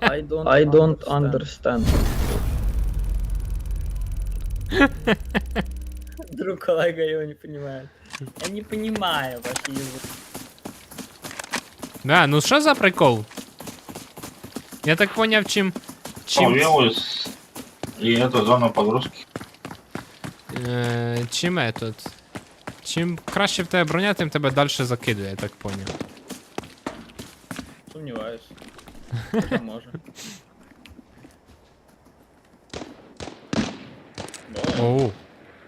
I don't, I don't understand. Друг коллега его не понимает. Я не понимаю ваш язык. Да, ну що за прикол? Я так поняв, чим. Чим, и это зона погрузки. е, чим этот. Чим краще в тебе броня, тим тебе далі закидує, я так поняв. Сомневаюсь. Это может. Да, Оу.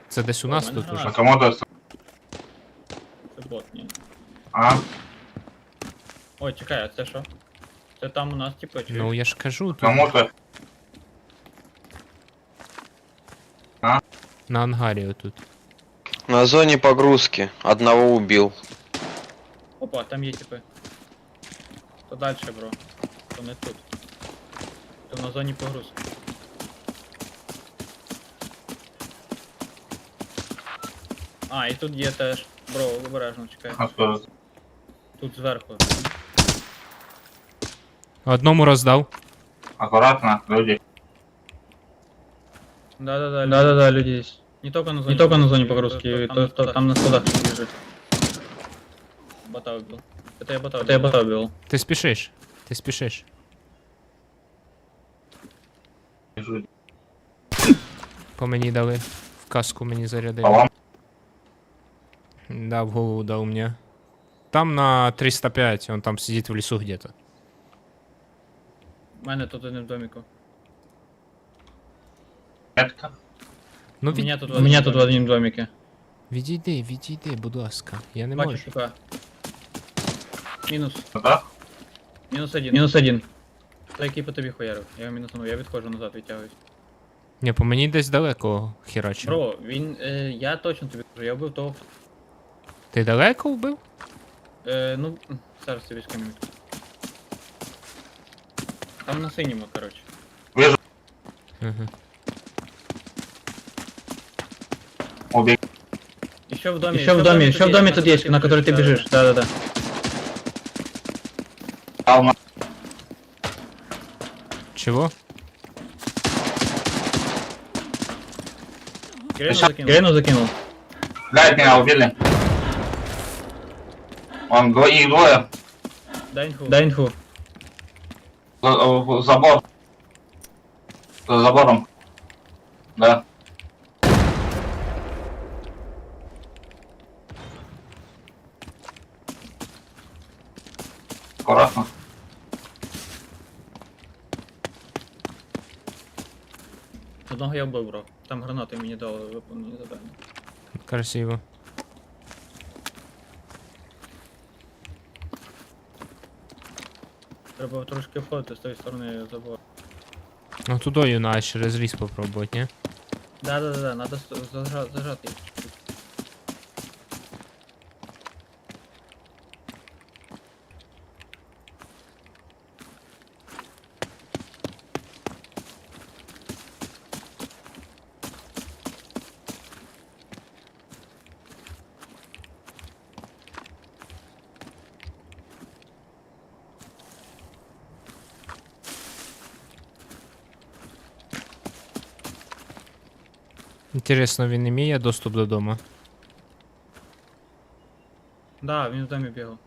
Це десь у нас О, мене тут уже. А гранат. кому то це бот, ні. А? Ой, чекай, а це що? Це там у нас типу чи? Ну я ж кажу, тут Кому-то на ангарі отут. На зоне погрузки. Одного убил. Опа, там є типи. То дальше, бро. То не тут. То на зоні погрузки. А, і тут є теж. Бро, обережно чекай. откуда? Тут зверху. Одному роздав. Аккуратно, люди. Да-да-да, люди. Да-да-да, люди есть. Не только на зоне Не только на зоне погрузки, то, то там на складах лежит. Бота убил. Это я бота Это я убил. бота убил. Ти спішиш. Ти спішиш. По мені дали. В каску мені зарядили. Да, в голову дал мне. Там на 305, он там сидит в лесу где-то. У мене тут доміку. Метка. Ну, У від... мене тут в У меня тут в одном домике. відійди, відійди, будь ласка. Я не Бачу, можу. типа. Мінус. Да? Мінус один. Минус один. Та який по тобі хуярив. Я його мінусанув, я відходжу назад, відтягуюсь. Ні, по мені десь далеко херачив. Бро, він. Е, я точно тобі кажу, я вбив того. Ти далеко вбив? Е, ну, зараз тобі скажу. Там на синьому, коротше. Вижу. Ага. Убей. Еще в доме. Еще в доме, еще в доме тут есть, на который ты бежишь. Да-да-да. Дал на- Чого? Грену Сейчас закинул. Грену закинул. Блядь, меня убили. Он дво- их двое. Дай инфу. Дай инфу. За- Забор. За забором. Да. Аккуратно. Одного я вбив, бро. Там гранати мені дали виповнені завдання. Красиво. Треба трошки входити з тої сторони забору. Ну туди на через ліс попробувати, ні? Да, да, да, да, надо с- зажати їх. Інтересно, він не має доступ додому. Да, він в домі бігав.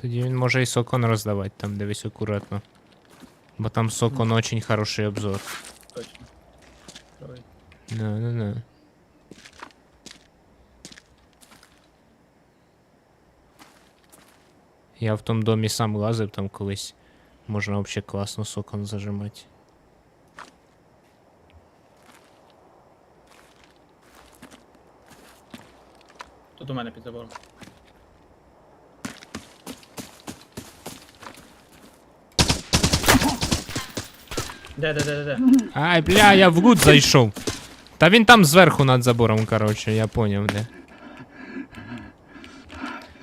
Тоді він може і сокон роздавати, там дивись акуратно. Бо там сокон очень хороший обзор. Точно. Правий. Да, да, да. Я в тому домі сам лазив там колись. Можна взагалі класно сокон зажимати. Тут у мене під забором. Де, де, де, де, де? Ай, бля, я в лут зайшов. Та він там зверху над забором, короче, я поняв де.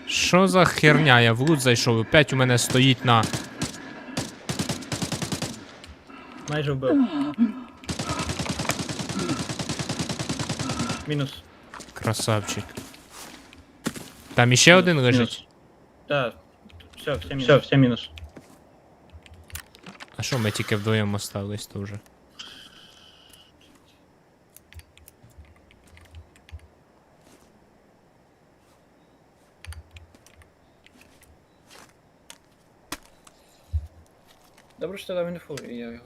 Що за херня? Я в лут зайшов, опять у мене стоїть на. Майже вбив. Мінус. Красавчик. Там іще один лежить. Так. Все, все мінус. Все, все минус. що, ми тільки вдвоєм остались, то вже. Добре, що там не фул, і я його.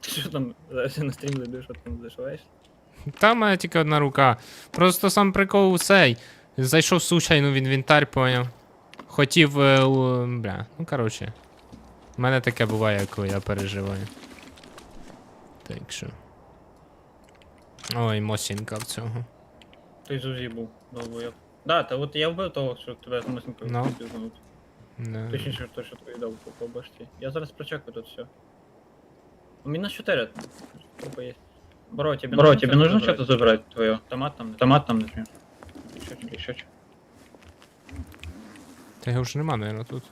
Ти що там, зараз я на стрім зайду, що там зашиваєш? Та в мене тільки одна рука. Просто сам прикол у цей. Зайшов случайно в інвентар, поняв. Хотів. Е, у... Бля, ну коротше. У мене таке буває, коли я переживаю. Так що. Ой, мосінка в цього. Той Зузі був, довбойоб. Да, та от я вбив того, що тебе з Ну. хотів знову. Не. Точніше, то, що тобі дав по, башті. Я зараз прочекаю тут все. У мінус 4. Опа є. Бро, тебе Бро, тебе нужно что-то забрать твое? Томат там, не Томат там, например. Тебе? Еще что? Та його вже нема, наверное, тут.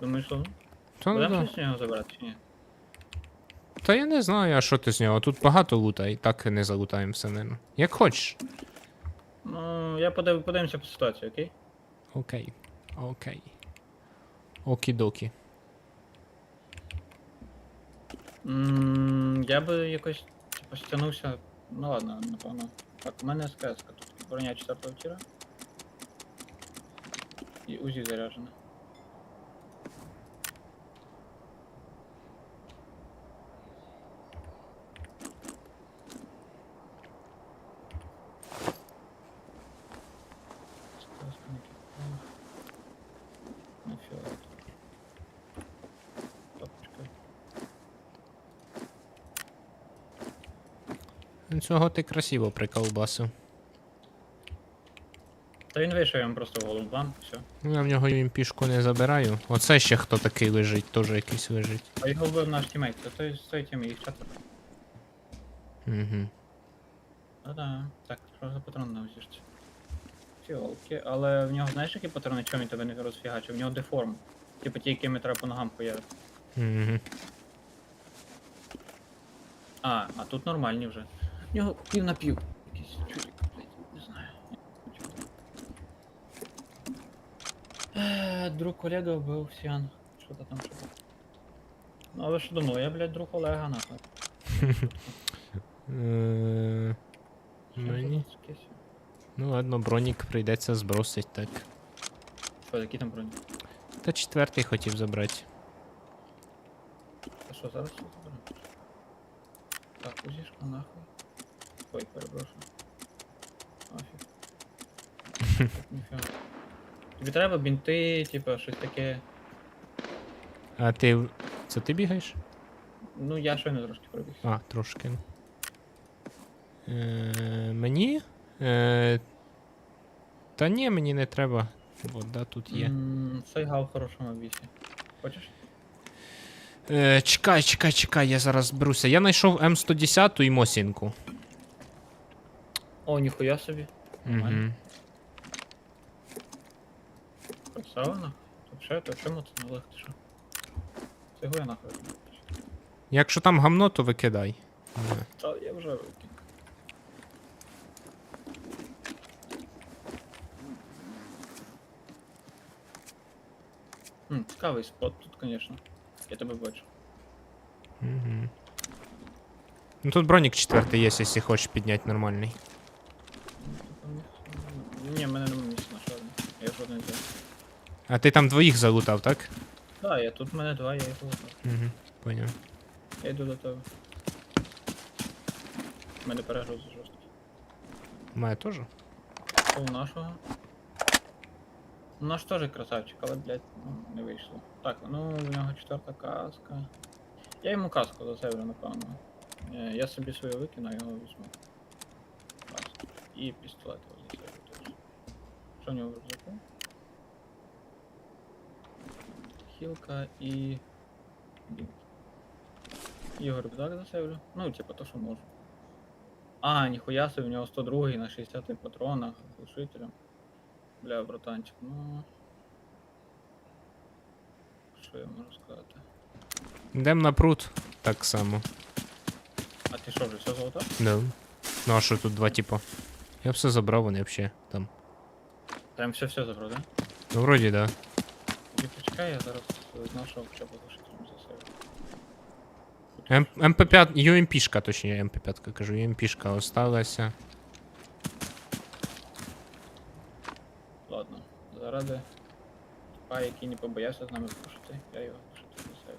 Думаєш, що? Та, ну, Будемо да. щось з нього забирати чи ні? Та я не знаю, а що ти з нього. Тут багато лута, і так не залутаємо все, наверное. Як хочеш. Ну, я подив, подивимося по ситуації, окей? Окей. Окей. Окі-докі. М, Я би якось типу, стягнувся. Ну ладно, напевно. Так, у мене СКС тут. Броня 4 тіра. І УЗІ заряджена. СКС не кидаю. На фіолет. Топочка. Цього ти красиво приколбасив. Та він вийшов, я вам просто в голову бам, все. Ну, я в нього імпішку не забираю. Оце ще хто такий лежить, теж якийсь лежить. А його вбив наш тімейт, це той з тої тіми, їх четверо. Угу. Ну да, так, що за патрон на узірці? Фіолки, але в нього знаєш які патрони, чому він тебе не розфігачив? В нього деформ. Типу ті, якими треба по ногам хуярити. Угу. А, а тут нормальні вже. В нього пів на пів. Якийсь чудик, блядь, не знаю. Е, Друг колега вбив Сіан. Що то там що. Ну а ви що думали, я, блядь, друг Олега нахуй. Е, Що Мені. Ну ладно, бронік прийдеться збросить так. Що, які там броні? Та четвертий хотів забрати. А що, зараз все заберемо? Так, узішка нахуй. Ой, перепрошую. Афіг. Ніфіга. Тобі треба бінти, типа, щось таке. А ти. Це ти бігаєш? Ну, я щойно трошки пробіг. А, трошки. Е, мені? Е, та ні, мені не треба. Вода тут є. М, в хорошому вісі. Хочеш? Е, чекай, чекай, чекай, я зараз беруся. Я знайшов М110 і Мосінку. О, ніхуя собі. Угу. Нормально. Красава нахуй. Тут ще, то чому це не що? Це я нахуй. Якщо там гамно, то викидай. Е, Та я вже викинув. Хм, цікавий спот тут, конечно. Я тебе бачу. Угу. Ну тут бронік четвертий є, якщо хочеш підняти нормальний. Ні, мене немає місця на шарні. Я жодний взяв. А ти там двоїх залутав, так? Так, я тут в мене два, я їх лутав. Угу. Поняв. Я йду до тебе. У мене перегруз жорсткий. Має теж? Що у нашого? У наш теж красавчик, але, блядь, ну, не вийшло. Так, ну у нього четверта каска. Я йому каску засейвлю, напевно. Е, Я собі свою викину, а його візьму. Каску. І пістолет його засейвлю теж. Що у нього в рюкзаку? Хілка і. Його рюкзак засейвлю. Ну, типа то, що можу. А, ніхуя собі, у нього 102 на 60 патронах, глушителем. Бля, братанчик, ну. Що я можу сказати? Йдем на пруд. Так само. А ти що, вже все золото? Да. Ну а що тут два типа? Я все забрав, вони взагалі там. Прям все все забрав, да? Ну вроді да. Тоді почекай, я зараз нашого хоча б засейвлю. М- МП5, ЮМПшка, точніше, МП5 кажу, ЮМПшка осталася. Ладно, заради типа, який не побоявся з нами пушити, я його пушити за себе.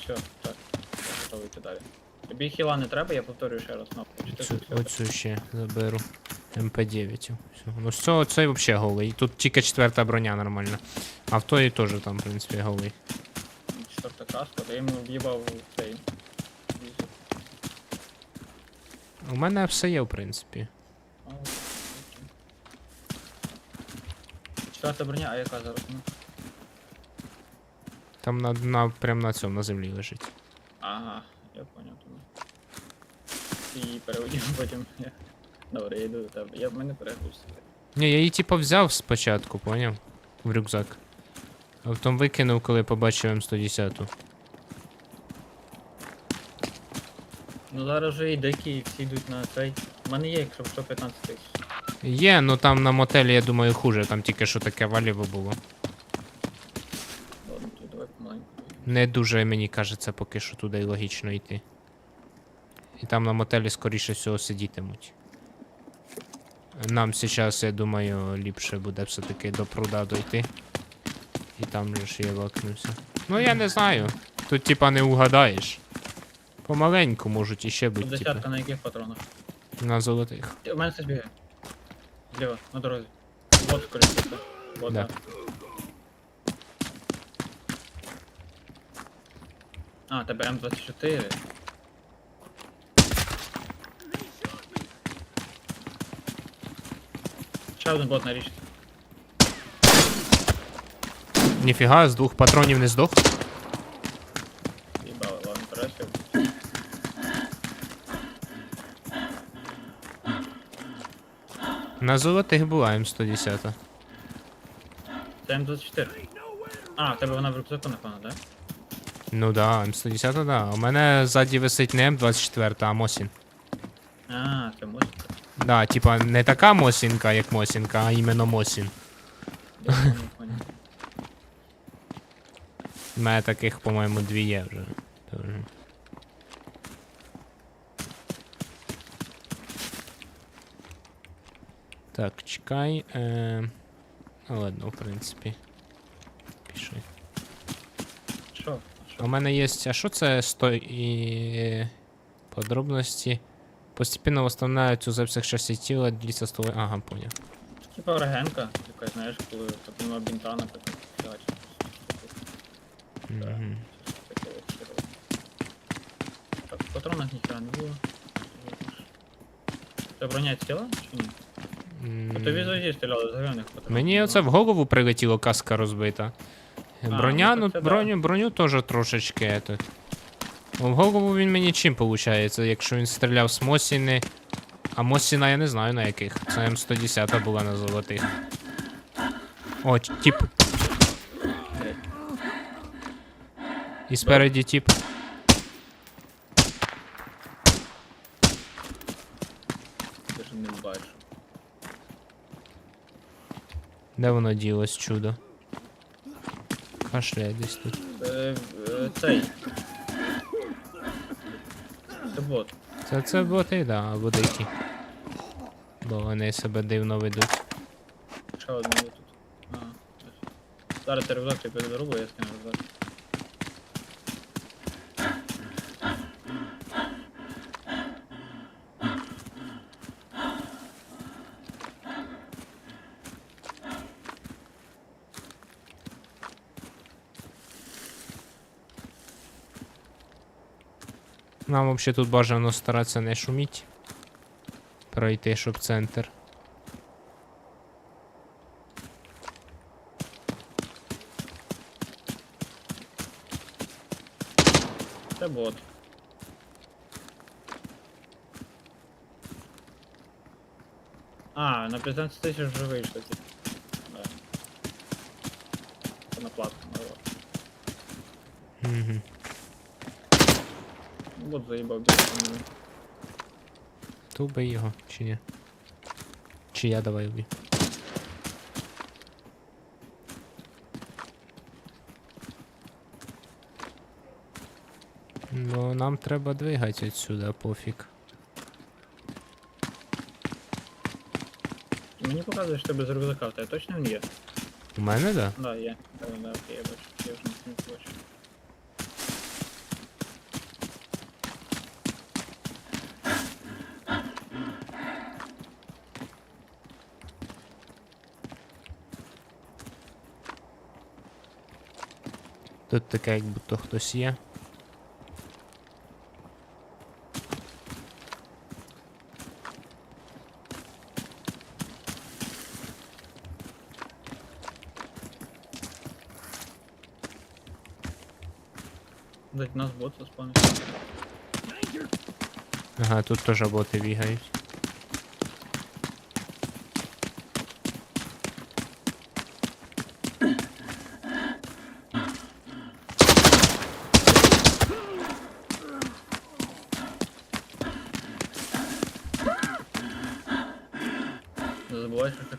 Все, так, я готовий йти далі. Тобі хіла не треба, я повторюю ще раз кнопку. Оцю, оцю ще заберу. МП9. Все. Ну з цього цей взагалі голий. Тут тільки четверта броня нормальна. А в тої теж там, в принципі, голий. Четверта каска, то я йому в'їбав цей. У мене все є, в принципі. Четверта броня, а яка зараз? Там на, на, прям на цьому, на землі лежить. Ага, я тому. Ти її переводив потім. Добре, я йду до тебе. Я в мене перегрузся. Ні, я її типу взяв спочатку, поняв? В рюкзак. А потім викинув, коли побачив М110. Ну зараз вже і дикі всі йдуть на цей. У мене є, якщо 115 тисяч. Є, ну там на мотелі, я думаю, хуже. Там тільки що таке валіво було. Ладно, то давай помаленьку. Не дуже, мені кажеться, поки що туди й логічно йти. І там на мотелі, скоріше всього, сидітимуть. Нам зараз, я думаю, ліпше буде все-таки до пруда дойти. І там же ж я вакнувся. Ну я не знаю. Тут типа не угадаєш. Помаленьку можуть іще бути, типа, десятка на яких патронах? на золотих. У мене хтось бігає. Зліва, на дорозі. Вот скоріше. Вот, да. А, тебе М24. Ще один бот на річці. Ніфіга, з двох патронів не здох. Їбали, ладно, пересів. На золотих була М110. Це М24. А, в тебе вона в рюкзаку, напевно, да? Ну да, М110, да. У мене ззаді висить не М24, а Мосін. Да, типа не така Мосінка, як Мосінка, а іменно Мосін. Я понял, понял. У мене таких, по-моєму, дві є вже. Тоже. Так, чекай. Е... Ну ладно, в принципі. Пішли. Що? У мене є. А що це сто і подробності? Постепенно восстанавливаются у записях частей тела, длится ствол. Ага, понял. Типа регенка, така, знаєш, коли так нема бінта. Таке от херово. Так, в патронах ніхера не було. Це броня ціла чи ні? А М, тобі завжди стріляли з говяних патронів. Мені ну. оце в голову прилетіло, каска розбита. Броня, ну ну, так це да. броню, броню теж трошечки. Этот. В голову він мені чим виходить, якщо він стріляв з Мосіни. А Мосіна я не знаю на яких. Це М110 була на золотих. О. Блядь. І спереді тип. Даже не бачу. Де воно ділось чудо? Кашляє десь тут. Е, е, цей. Це бот. Це це боти, да, або дикі. Бо вони себе дивно ведуть. Ще один є тут. А. Зараз ти рюкзак я передору, бо я скину рюкзак. Нам взагалі тут бажано старатися не шуміть. Пройти, щоб центр. Це бот. А, на 15 тисяч вже вийшло. Да. Це на платку. Угу. Бот заїбав більше. мене. То убий його, чи ні? Чи я давай убій. Ну, нам треба двигати відсюди, пофіг. Мені показує, що тебе з рюкзака, в тебе точно він є? У мене, да? Да, є. Да, да, окей, я бачу. Я вже не бачу. Тут таке, як будто хтось є. Дать нас бот заспавнить. Ага, тут теж боти бігають.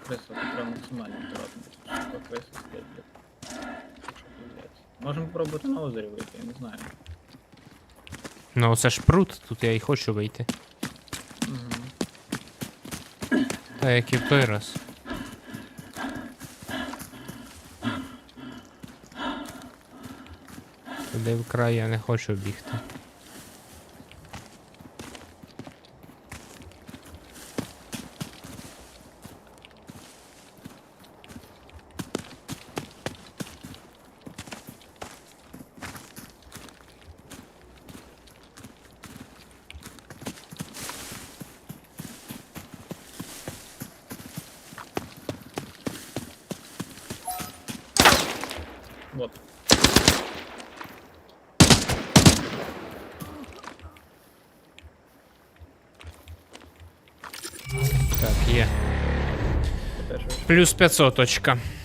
Криса, це треба максимально акуратно. Що криси стоять. Можемо попробувати на озері вийти, я не знаю. Ну, це ж пруд, тут я і хочу вийти. Угу. Та як і в той раз. Туди в край я не хочу бігти. Вот. Так, є. Ти теж вийшов. Плюс 500 очка. У мене 200